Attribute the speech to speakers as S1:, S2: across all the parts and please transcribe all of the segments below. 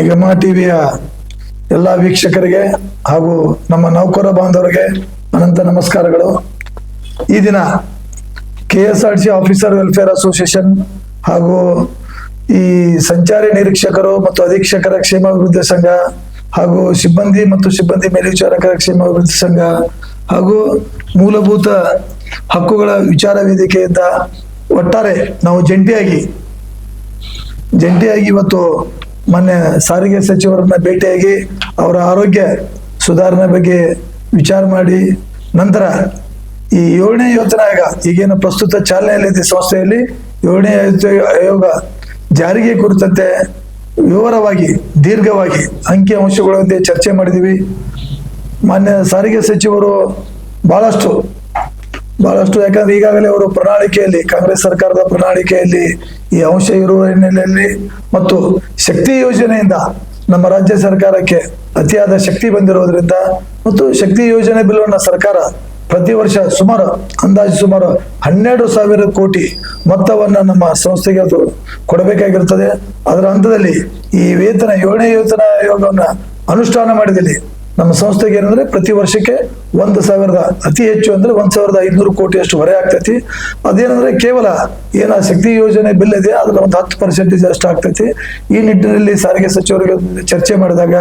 S1: ನಿಗಮ ಟಿವಿಯ ಎಲ್ಲ ವೀಕ್ಷಕರಿಗೆ ಹಾಗೂ ನಮ್ಮ ನೌಕರ ಬಾಂಧವರಿಗೆ ಅನಂತ ನಮಸ್ಕಾರಗಳು. ಈ ದಿನ K S R C officer welfare association ಹಾಗೂ ಈ ಸಂಚಾರಿ ನಿರೀಕ್ಷಕರು ಮತ್ತು ಅಧೀಕ್ಷಕರ ಕ್ಷೇಮಾಭಿವೃದ್ಧಿ ಸಂಘ ಹಾಗೂ ಸಿಬ್ಬಂದಿ ಮತ್ತು ಸಿಬ್ಬಂದಿ ಮೇಲ್ವಿಚಾರಕರ ಕ್ಷೇಮಾಭಿವೃದ್ಧಿ ಸಂಘ ಹಾಗೂ ಮೂಲಭೂತ ಹಕ್ಕುಗಳ ವಿಚಾರ ವೇದಿಕೆಯಿಂದ ಒಟ್ಟಾರೆ ನಾವು ಜಂಟಿಯಾಗಿ ಜಂಟಿಯಾಗಿ ಇವತ್ತು ಮೊನ್ನೆ ಸಾರಿಗೆ ಸಚಿವರನ್ನ ಭೇಟಿಯಾಗಿ ಅವರ ಆರೋಗ್ಯ ಸುಧಾರಣೆ ಬಗ್ಗೆ ವಿಚಾರ ಮಾಡಿ ನಂತರ ಈ ಏಳನೇ ಯೋಜನಾ ಆಯೋಗ, ಈಗೇನು ಪ್ರಸ್ತುತ ಚಾಲನೆಯಲ್ಲಿದೆ ಸಂಸ್ಥೆಯಲ್ಲಿ ಏಳನೇ ಆಯೋಗ- ಜಾರಿಗೆ ಕುರಿತಂತೆ ವಿವರವಾಗಿ, ದೀರ್ಘವಾಗಿ ಅಂಕಿ ಅಂಶಗಳೊಂದಿಗೆ ಚರ್ಚೆ ಮಾಡಿದ್ದೀವಿ ಮಾನ್ಯ ಸಾರಿಗೆ ಸಚಿವರು ಬಹಳಷ್ಟು ಬಹಳಷ್ಟು ಯಾಕಂದ್ರೆ ಈಗಾಗಲೇ ಅವರು ಪ್ರಣಾಳಿಕೆಯಲ್ಲಿ, ಕಾಂಗ್ರೆಸ್ ಸರ್ಕಾರದ ಪ್ರಣಾಳಿಕೆಯಲ್ಲಿ ಈ ಅಂಶ ಇರುವ ಹಿನ್ನೆಲೆಯಲ್ಲಿ ಮತ್ತು ಶಕ್ತಿ ಯೋಜನೆಯಿಂದ ನಮ್ಮ ರಾಜ್ಯ ಸರ್ಕಾರಕ್ಕೆ ಅತಿಯಾದ ಶಕ್ತಿ ಬಂದಿರೋದ್ರಿಂದ ಮತ್ತು ಶಕ್ತಿ ಯೋಜನೆ ಬಿಲ್ಲನ್ನು ಸರ್ಕಾರ ಪ್ರತಿ ವರ್ಷ ಸುಮಾರು, ಅಂದಾಜು ಸುಮಾರು ಹನ್ನೆರಡು ಸಾವಿರ ಕೋಟಿ ಮೊತ್ತವನ್ನ ನಮ್ಮ ಸಂಸ್ಥೆಗೆ ಅದು ಕೊಡಬೇಕಾಗಿರ್ತದೆ. ಅದರ ಹಂತದಲ್ಲಿ ಈ ವೇತನ ಏಳನೇ ವೇತನ ಆಯೋಗವನ್ನ ಅನುಷ್ಠಾನ ಮಾಡಿದಲ್ಲಿ ನಮ್ಮ ಸಂಸ್ಥೆಗೆ ಏನಂದ್ರೆ ಪ್ರತಿ ವರ್ಷಕ್ಕೆ ಒಂದು ಸಾವಿರದ, ಅತಿ ಹೆಚ್ಚು ಅಂದ್ರೆ ಒಂದ್ ಸಾವಿರದ ಐದ್ನೂರು ಕೋಟಿಯಷ್ಟು ಹೊರೆ ಆಗ್ತೈತಿ. ಅದೇನಂದ್ರೆ ಕೇವಲ ಏನ ಶಕ್ತಿ ಯೋಜನೆ ಬಿಲ್ ಇದೆ ಅದ್ರ ಒಂದು ಹತ್ತು ಪರ್ಸೆಂಟೇಜ್ ಅಷ್ಟು ಆಗ್ತೈತಿ. ಈ ನಿಟ್ಟಿನಲ್ಲಿ ಸಾರಿಗೆ ಸಚಿವರಿಗೆ ಚರ್ಚೆ ಮಾಡಿದಾಗ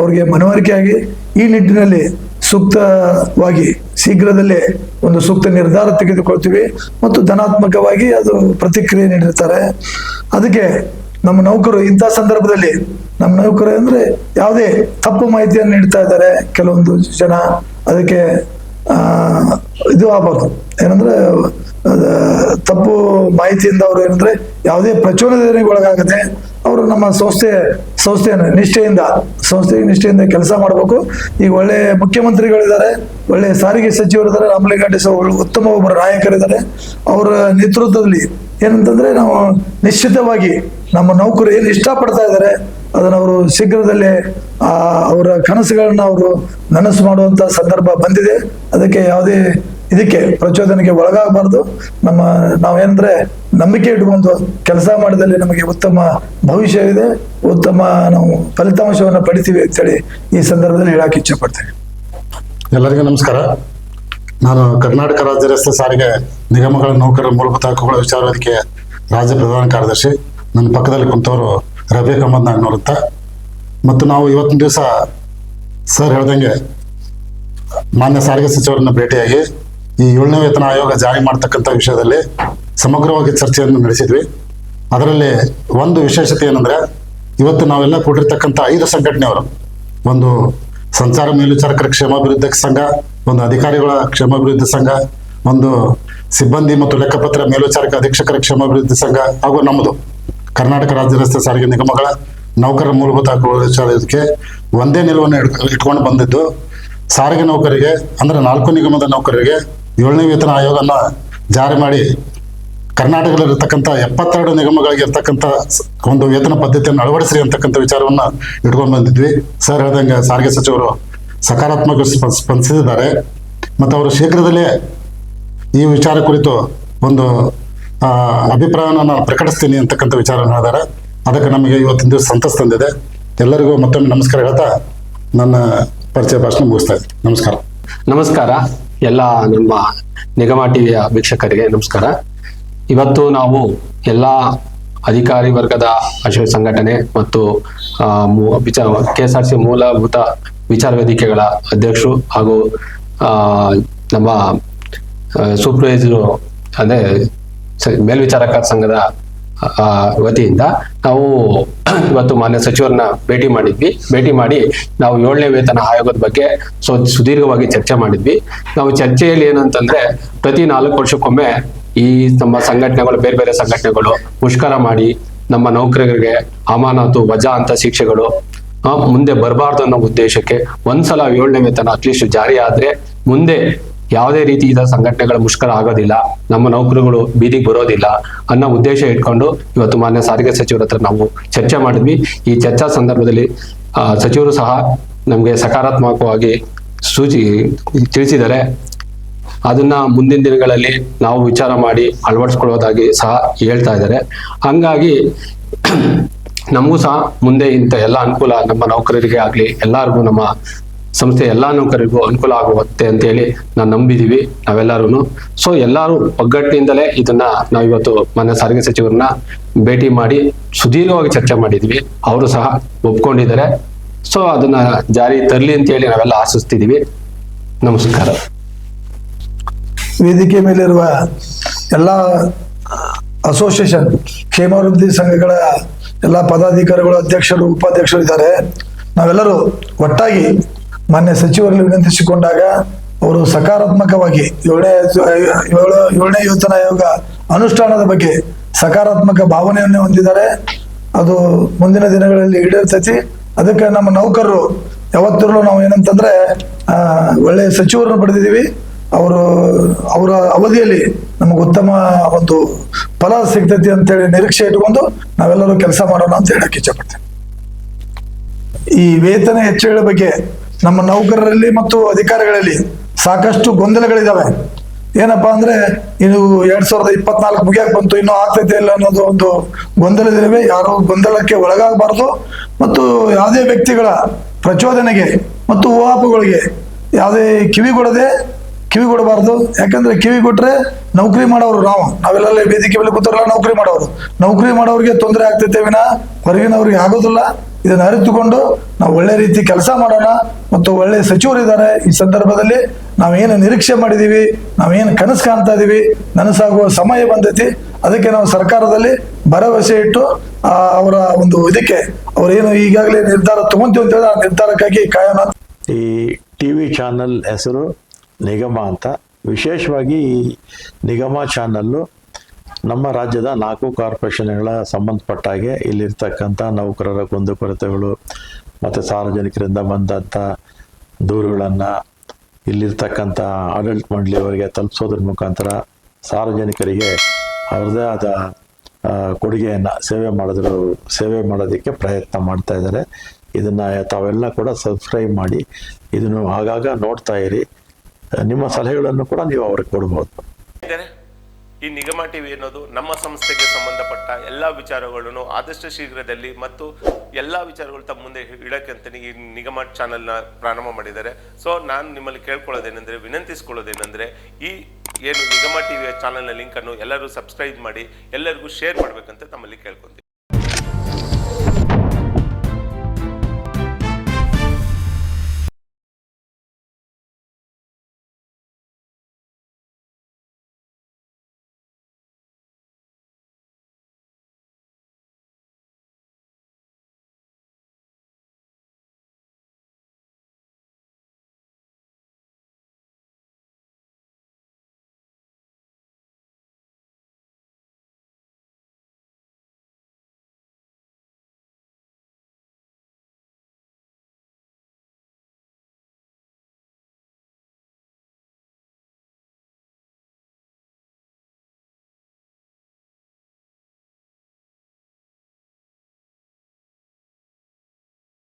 S1: ಅವ್ರಿಗೆ ಮನವರಿಕೆಯಾಗಿ ಈ ನಿಟ್ಟಿನಲ್ಲಿ ಸೂಕ್ತವಾಗಿ ಶೀಘ್ರದಲ್ಲೇ ಒಂದು ಸೂಕ್ತ ನಿರ್ಧಾರ ತೆಗೆದುಕೊಳ್ತೀವಿ. ಮತ್ತು ಧನಾತ್ಮಕವಾಗಿ ಅದು ಪ್ರತಿಕ್ರಿಯೆ ನೀಡಿರ್ತಾರೆ. ಅದಕ್ಕೆ ನಮ್ಮ ನೌಕರು ಇಂಥ ಸಂದರ್ಭದಲ್ಲಿ ನಮ್ಮ ನೌಕರು ಅಂದ್ರೆ ಯಾವುದೇ ತಪ್ಪು ಮಾಹಿತಿಯನ್ನು ನೀಡ್ತಾ ಇದ್ದಾರೆ ಕೆಲವೊಂದು ಜನ ಅದಕ್ಕೆ ಇದು ಆಗ್ಬಾರ್ದು ಏನಂದ್ರೆ ತಪ್ಪು ಮಾಹಿತಿಯಿಂದ ಅವರು ಏನಂದ್ರೆ ಯಾವುದೇ ಪ್ರಚೋದನೆಗೆ ಒಳಗಾಗದೆ ಅವರು ನಮ್ಮ ಸಂಸ್ಥೆ, ಸಂಸ್ಥೆಯನ್ನು ನಿಷ್ಠೆಯಿಂದ, ಸಂಸ್ಥೆಗೆ ನಿಷ್ಠೆಯಿಂದ ಕೆಲಸ ಮಾಡಬೇಕು. ಈಗ ಒಳ್ಳೆ ಮುಖ್ಯಮಂತ್ರಿಗಳಿದ್ದಾರೆ, ಒಳ್ಳೆ ಸಾರಿಗೆ ಸಚಿವರಿದ್ದಾರೆ. ಸರ್ ಉತ್ತಮ ಒಬ್ಬರು ನಾಯಕರಿದ್ದಾರೆ. ಅವರ ನೇತೃತ್ವದಲ್ಲಿ ಏನಂತಂದ್ರೆ ನಾವು ನಿಶ್ಚಿತವಾಗಿ ನಮ್ಮ ನೌಕರು ಏನು ಇಷ್ಟಪಡ್ತಾ ಇದ್ದಾರೆ, ಅದನ್ನ ಅವರು ಶೀಘ್ರದಲ್ಲೇ ಅವರ ಕನಸುಗಳನ್ನ ಅವರು ನನಸು ಮಾಡುವಂತ ಸಂದರ್ಭ ಬಂದಿದೆ. ಅದಕ್ಕೆ ಯಾವುದೇ ಇದಕ್ಕೆ ಪ್ರಚೋದನೆಗೆ ಒಳಗಾಗಬಾರ್ದು. ನಮ್ಮ ನಾವೇನಂದ್ರೆ ನಂಬಿಕೆ ಇಟ್ಕೊಂಡು ಕೆಲಸ ಮಾಡಿದಲ್ಲಿ ನಮಗೆ ಉತ್ತಮ ಭವಿಷ್ಯವಿದೆ. ಉತ್ತಮ ನಾವು ಫಲಿತಾಂಶವನ್ನು ಪಡಿತೀವಿ ಅಂತೇಳಿ ಈ ಸಂದರ್ಭದಲ್ಲಿ ಹೇಳಕ್ಕೆ ಇಚ್ಛೆ ಪಡ್ತೇನೆ.
S2: ಎಲ್ಲರಿಗೂ ನಮಸ್ಕಾರ. ನಾನು ಕರ್ನಾಟಕ ರಾಜ್ಯ ರಸ್ತೆ ಸಾರಿಗೆ ನಿಗಮಗಳ ನೌಕರರ ಮೂಲಭೂತ ಹಕ್ಕುಗಳ ವಿಚಾರಕ್ಕೆ ರಾಜ್ಯ ಪ್ರಧಾನ ಕಾರ್ಯದರ್ಶಿ, ನನ್ನ ಪಕ್ಕದಲ್ಲಿ ಕುಂತವರು ರವಿ ಅಹಮದ್ ನಾಗ್ನೂರ್ ಮತ್ತು ನಾವು ಇವತ್ತಿನ ದಿವಸ ಸರ್ ಹೇಳ್ದಂಗೆ ಮಾನ್ಯ ಸಾರಿಗೆ ಸಚಿವರನ್ನ ಭೇಟಿಯಾಗಿ ಈ ಏಳನೇ ವೇತನ ಆಯೋಗ ಜಾರಿ ಮಾಡ್ತಕ್ಕಂಥ ವಿಷಯದಲ್ಲಿ ಸಮಗ್ರವಾಗಿ ಚರ್ಚೆಯನ್ನು ನಡೆಸಿದ್ವಿ. ಅದರಲ್ಲಿ ಒಂದು ವಿಶೇಷತೆ ಏನಂದ್ರೆ, ಇವತ್ತು ನಾವೆಲ್ಲ ಕೂಡಿರ್ತಕ್ಕಂಥ ಐದು ಸಂಘಟನೆಯವರು, ಒಂದು ಸಂಚಾರ ಮೇಲ್ವಿಚಾರಕರ ಕ್ಷೇಮಾಭಿವೃದ್ಧಿ ಸಂಘ ಒಂದು ಅಧಿಕಾರಿಗಳ ಕ್ಷೇಮಾಭಿವೃದ್ಧಿ ಸಂಘ, ಒಂದು ಸಿಬ್ಬಂದಿ ಮತ್ತು ಲೆಕ್ಕಪತ್ರ ಮೇಲ್ವಿಚಾರಕ ಅಧೀಕ್ಷಕರ ಕ್ಷೇಮಾಭಿವೃದ್ಧಿ ಸಂಘ ಹಾಗೂ ನಮ್ಮದು ಕರ್ನಾಟಕ ರಾಜ್ಯ ರಸ್ತೆ ಸಾರಿಗೆ ನಿಗಮಗಳ ನೌಕರರ ಮೂಲಭೂತ ಹಕ್ಕುಗಳಿಗೆ ಒಂದೇ ನಿಲುವನ್ನು ಇಟ್ಕ- ಇಟ್ಕೊಂಡು ಬಂದಿದ್ದು, ಸಾರಿಗೆ ನೌಕರಿಗೆ, ಅಂದ್ರೆ ನಾಲ್ಕು ನಿಗಮದ ನೌಕರರಿಗೆ ಏಳನೇ ವೇತನ ಆಯೋಗನ ಜಾರಿ ಮಾಡಿ ಕರ್ನಾಟಕದಲ್ಲಿರ್ತಕ್ಕಂಥ ಎಪ್ಪತ್ತೆರಡು ನಿಗಮಗಳಿಗೆ ಇರ್ತಕ್ಕಂಥ ಒಂದು ವೇತನ ಪದ್ಧತಿಯನ್ನು ಅಳವಡಿಸ್ರಿ ಅಂತಕ್ಕಂಥ ವಿಚಾರವನ್ನ ಇಟ್ಕೊಂಡು ಬಂದಿದ್ವಿ. ಸರ್ ಹೇಳ್ದಂಗೆ ಸಾರಿಗೆ ಸಚಿವರು ಸಕಾರಾತ್ಮಕ ಸ್ಪ- ಸ್ಪಂದಿಸಿದ್ದಾರೆ. ಮತ್ತು ಅವರು ಶೀಘ್ರದಲ್ಲೇ ಈ ವಿಚಾರ ಕುರಿತು ಒಂದು ಅಭಿಪ್ರಾಯನ ನಾನು ಪ್ರಕಟಿಸ್ತೀನಿ ಅಂತಕ್ಕಂಥ ವಿಚಾರ ಹೇಳಿದ್ದಾರೆ. ಅದಕ್ಕೆ ನಮಗೆ ಇವತ್ತಿನ ದಿವಸ ಸಂತಸ ತಂದಿದೆ. ಎಲ್ಲರಿಗೂ ಮತ್ತೊಮ್ಮೆ ನಮಸ್ಕಾರ ಹೇಳ್ತಾ ನನ್ನ ಪರಿಚಯ ಭಾಷಣ ಮುಗಿಸ್ತಾ ಇದ್ದೀನಿ. ನಮಸ್ಕಾರ.
S3: ನಮಸ್ಕಾರ. ಎಲ್ಲ ನಮ್ಮ ನಿಗಮ ಟಿವಿಯ ವೀಕ್ಷಕರಿಗೆ ನಮಸ್ಕಾರ. ಇವತ್ತು ನಾವು ಎಲ್ಲ ಅಧಿಕಾರಿ ವರ್ಗದ ಅಶೋಕ ಸಂಘಟನೆ ಮತ್ತು ಕೆ ಎಸ್ ಆರ್ ಸಿ ಮೂಲಭೂತ ವಿಚಾರ ವೇದಿಕೆಗಳ ಅಧ್ಯಕ್ಷರು ಹಾಗೂ ನಮ್ಮ ಸೂಪರ್ವೈಸರು ಅಂದ್ರೆ ಮೇಲ್ವಿಚಾರಕ ಸಂಘದ ವತಿಯಿಂದ ನಾವು ಇವತ್ತು ಮಾನ್ಯ ಸಚಿವರನ್ನ ಭೇಟಿ ಮಾಡಿದ್ವಿ. ಭೇಟಿ ಮಾಡಿ ನಾವು ಏಳನೇ ವೇತನ ಆಯೋಗದ ಬಗ್ಗೆ ಸೊ, ಸುದೀರ್ಘವಾಗಿ ಚರ್ಚೆ ಮಾಡಿದ್ವಿ. ನಾವು ಚರ್ಚೆಯಲ್ಲಿ ಏನಂತಂದ್ರೆ ಪ್ರತಿ ನಾಲ್ಕು ವರ್ಷಕ್ಕೊಮ್ಮೆ ಈ ನಮ್ಮ ಸಂಘಟನೆಗಳು, ಬೇರೆ ಬೇರೆ ಸಂಘಟನೆಗಳು ಮುಷ್ಕರ ಮಾಡಿ ನಮ್ಮ ನೌಕರರಿಗೆ ಅಮಾನತು, ವಜಾ ಅಂತ ಶಿಕ್ಷೆಗಳು ಮುಂದೆ ಬರಬಾರ್ದು ಅನ್ನೋ ಉದ್ದೇಶಕ್ಕೆ ಒಂದ್ಸಲ ಏಳನೇ ವೇತನ ಅಟ್ಲೀಸ್ಟ್ ಜಾರಿ ಆದ್ರೆ ಮುಂದೆ ಯಾವುದೇ ರೀತಿಯ ಸಂಘಟನೆಗಳ ಮುಷ್ಕರ ಆಗೋದಿಲ್ಲ, ನಮ್ಮ ನೌಕರುಗಳು ಬೀದಿಗೆ ಬರೋದಿಲ್ಲ ಅನ್ನೋ ಉದ್ದೇಶ ಇಟ್ಕೊಂಡು ಇವತ್ತು ಮಾನ್ಯ ಸಾರಿಗೆ ಸಚಿವರ ಹತ್ರ ನಾವು ಚರ್ಚೆ ಮಾಡಿದ್ವಿ. ಈ ಚರ್ಚಾ ಸಂದರ್ಭದಲ್ಲಿ ಸಚಿವರು ಸಹ ನಮಗೆ ಸಕಾರಾತ್ಮಕವಾಗಿ ಸೂಚಿ, ತಿಳಿಸಿದ್ದಾರೆ. ಅದನ್ನ ಮುಂದಿನ ದಿನಗಳಲ್ಲಿ ನಾವು ವಿಚಾರ ಮಾಡಿ ಅಳವಡಿಸ್ಕೊಳ್ಳೋದಾಗಿ ಸಹ ಹೇಳ್ತಾ ಇದ್ದಾರೆ. ಹಂಗಾಗಿ ನಮಗೂ ಸಹ ಮುಂದೆ ಇಂಥ ಎಲ್ಲ ಅನುಕೂಲ ನಮ್ಮ ನೌಕರರಿಗೆ ಆಗಲಿ, ಎಲ್ಲರಿಗೂ ನಮ್ಮ ಸಂಸ್ಥೆ ಎಲ್ಲ ನೌಕರರಿಗೂ ಅನುಕೂಲ ಆಗುತ್ತೆ ಅಂತೇಳಿ ನಾನು ನಂಬಿದೀವಿ ನಾವೆಲ್ಲರೂ ಸೊ ಎಲ್ಲರೂ ಒಗ್ಗಟ್ಟಿನಿಂದಲೇ ಇದನ್ನ ನಾವಿವತ್ತು ಮಾನ್ಯ ಸಾರಿಗೆ ಸಚಿವರನ್ನ ಭೇಟಿ ಮಾಡಿ ಸುದೀರ್ಘವಾಗಿ ಚರ್ಚೆ ಮಾಡಿದ್ವಿ. ಅವರು ಸಹ ಒಪ್ಕೊಂಡಿದ್ದಾರೆ. ಸೊ ಅದನ್ನ ಜಾರಿ ತರಲಿ ಅಂತ ಹೇಳಿ ನಾವೆಲ್ಲ ಆಶಿಸ್ತಿದೀವಿ. ನಮಸ್ಕಾರ.
S1: ವೇದಿಕೆ ಮೇಲಿರುವ ಎಲ್ಲ ಅಸೋಸಿಯೇಷನ್, ಕ್ಷೇಮಾಭಿವೃದ್ಧಿ ಸಂಘಗಳ ಎಲ್ಲ ಪದಾಧಿಕಾರಿಗಳು, ಅಧ್ಯಕ್ಷರು, ಉಪಾಧ್ಯಕ್ಷರು ಇದ್ದಾರೆ. ನಾವೆಲ್ಲರೂ ಒಟ್ಟಾಗಿ ಮಾನ್ಯ ಸಚಿವರಲ್ಲಿ ವಿನಂತಿಸಿಕೊಂಡಾಗ ಅವರು ಸಕಾರಾತ್ಮಕವಾಗಿ ಏಳನೇ ಏಳು, ಏಳನೇ ಯುವತನ ಆಯೋಗ ಅನುಷ್ಠಾನದ ಬಗ್ಗೆ ಸಕಾರಾತ್ಮಕ ಭಾವನೆಯನ್ನು ಹೊಂದಿದ್ದಾರೆ. ಅದು ಮುಂದಿನ ದಿನಗಳಲ್ಲಿ ಈಡೇರ್ತೈತಿ. ಅದಕ್ಕೆ ನಮ್ಮ ನೌಕರರು ಯಾವತ್ತೂ ನಾವು ಏನಂತಂದ್ರೆ ಒಳ್ಳೆಯ ಸಚಿವರನ್ನು ಪಡೆದಿದ್ದೀವಿ. ಅವರು, ಅವರ ಅವಧಿಯಲ್ಲಿ ನಮಗೆ ಉತ್ತಮ ಒಂದು ಫಲ ಸಿಗ್ತೈತಿ ಅಂತೇಳಿ ನಿರೀಕ್ಷೆ ಇಟ್ಕೊಂಡು ನಾವೆಲ್ಲರೂ ಕೆಲಸ ಮಾಡೋಣ ಅಂತ ಹೇಳಕ್ಕೆ ಇಚ್ಛಪಡ್ತೇನೆ. ಈ ವೇತನ ಹೆಚ್ಚಳ ಬಗ್ಗೆ ನಮ್ಮ ನೌಕರರಲ್ಲಿ ಮತ್ತು ಅಧಿಕಾರಿಗಳಲ್ಲಿ ಸಾಕಷ್ಟು ಗೊಂದಲಗಳಿದಾವೆ. ಏನಪ್ಪಾ ಅಂದ್ರೆ ಇದು ಎರಡ್ ಸಾವಿರದ ಇಪ್ಪತ್ನಾಲ್ಕು ಮುಗಿಯಕ್ ಬಂತು, ಇನ್ನೂ ಆಗ್ತೈತೆ ಇಲ್ಲ ಅನ್ನೋದು ಒಂದು ಗೊಂದಲದಿವೆ ಯಾರು ಗೊಂದಲಕ್ಕೆ ಒಳಗಾಗಬಾರದು. ಮತ್ತು ಯಾವುದೇ ವ್ಯಕ್ತಿಗಳ ಪ್ರಚೋದನೆಗೆ ಮತ್ತು ಊಹಾಪುಗಳಿಗೆ ಯಾವುದೇ ಕಿವಿಗೊಡದೆ ಕಿವಿ ಕೊಡಬಾರ್ದು. ಯಾಕಂದ್ರೆ ಕಿವಿ ಕೊಟ್ರೆ ನೌಕರಿ ಮಾಡೋರು ನಾವು ನಾವೆಲ್ಲ ವೇದಿಕೆ ಮೇಲೆ ಕೂತಾರಲ್ಲ ನೌಕರಿ ಮಾಡೋರು. ನೌಕರಿ ಮಾಡೋರಿಗೆ ತೊಂದರೆ ಆಗ್ತೈತೆ ವಿನ. ಹೊರಗಿನವ್ರಿಗೆ ಆಗೋದಿಲ್ಲ. ಇದನ್ನ ಅರಿತುಕೊಂಡು ನಾವು ಒಳ್ಳೆ ರೀತಿ ಕೆಲಸ ಮಾಡೋಣ. ಮತ್ತು ಒಳ್ಳೆ ಸಚಿವರಿದ್ದಾರೆ. ಈ ಸಂದರ್ಭದಲ್ಲಿ ನಾವೇನು ನಿರೀಕ್ಷೆ ಮಾಡಿದೀವಿ, ನಾವೇನು ಕನಸು ಕಾಣ್ತಾ ಇದ್ದೀವಿ ನನಸಾಗುವ ಸಮಯ ಬಂದೈತಿ. ಅದಕ್ಕೆ ನಾವು ಸರ್ಕಾರದಲ್ಲಿ ಭರವಸೆ ಇಟ್ಟು ಅವರ ಒಂದು ಇದಕ್ಕೆ ಅವರೇನು ಈಗಾಗಲೇ ನಿರ್ಧಾರ ತಗೊಂತೀವಿ ಅಂತ ಹೇಳಿದ್ರೆ ಆ ನಿರ್ಧಾರಕ್ಕಾಗಿ ಕಾಯೋಣ
S4: ಈ ಟಿ ವಿ ಚಾನಲ್ ಹೆಸರು ನಿಗಮ ಅಂತ. ವಿಶೇಷವಾಗಿ ಈ ನಿಗಮ ಚಾನಲ್ಲು ನಮ್ಮ ರಾಜ್ಯದ ನಾಲ್ಕು ಕಾರ್ಪೊರೇಷನ್ಗಳ ಸಂಬಂಧಪಟ್ಟ ಹಾಗೆ ಇಲ್ಲಿರ್ತಕ್ಕಂಥ ನೌಕರರ ಕುಂದುಕೊರತೆಗಳು ಮತ್ತು ಸಾರ್ವಜನಿಕರಿಂದ ಬಂದಂಥ ದೂರುಗಳನ್ನು ಇಲ್ಲಿರ್ತಕ್ಕಂಥ ಆಡಳಿತ ಮಂಡಳಿಯವರಿಗೆ ತಲುಪಿಸೋದ್ರ ಮುಖಾಂತರ ಸಾರ್ವಜನಿಕರಿಗೆ ಅವ್ರದ್ದೇ ಆದ ಕೊಡುಗೆಯನ್ನು ಸೇವೆ ಮಾಡಿದ್ರು, ಸೇವೆ ಮಾಡೋದಕ್ಕೆ ಪ್ರಯತ್ನ ಮಾಡ್ತಾ ಇದ್ದಾರೆ. ಇದನ್ನ ತಾವೆಲ್ಲ ಕೂಡ ಸಬ್ಸ್ಕ್ರೈಬ್ ಮಾಡಿ ಇದನ್ನು ಆಗಾಗ ನೋಡ್ತಾ ಇರಿ. ನಿಮ್ಮ ಸಲಹೆಗಳನ್ನು ಕೂಡ ನೀವು ಅವ್ರಿಗೆ
S5: ಕೊಡಬಹುದು ಈ ನಿಗಮ ಟಿವಿ ಅನ್ನೋದು ನಮ್ಮ ಸಂಸ್ಥೆಗೆ ಸಂಬಂಧಪಟ್ಟ ಎಲ್ಲ ವಿಚಾರಗಳನ್ನು ಆದಷ್ಟು ಶೀಘ್ರದಲ್ಲಿ ಮತ್ತು ಎಲ್ಲ ವಿಚಾರಗಳು ತಮ್ಮ ಮುಂದೆ ಇಡಕ್ಕೆ ಅಂತಾನೆ ಈ ನಿಗಮ ಚಾನೆಲ್ನ ಪ್ರಾರಂಭ ಮಾಡಿದ್ದಾರೆ. ಸೊ, ನಾನು ನಿಮ್ಮಲ್ಲಿ ಕೇಳ್ಕೊಳ್ಳೋದೇನೆಂದ್ರೆ, ವಿನಂತಿಸ್ಕೊಳ್ಳೋದೇನೆಂದ್ರೆ, ಈ ಏನು ನಿಗಮ ಟಿವಿಯ ಚಾನೆಲ್ನ ಲಿಂಕನ್ನು ಎಲ್ಲರೂ ಸಬ್ಸ್ಕ್ರೈಬ್ ಮಾಡಿ, ಎಲ್ಲರಿಗೂ ಶೇರ್ ಮಾಡಬೇಕಂತ ತಮ್ಮಲ್ಲಿ ಕೇಳ್ಕೊಂತೀನಿ.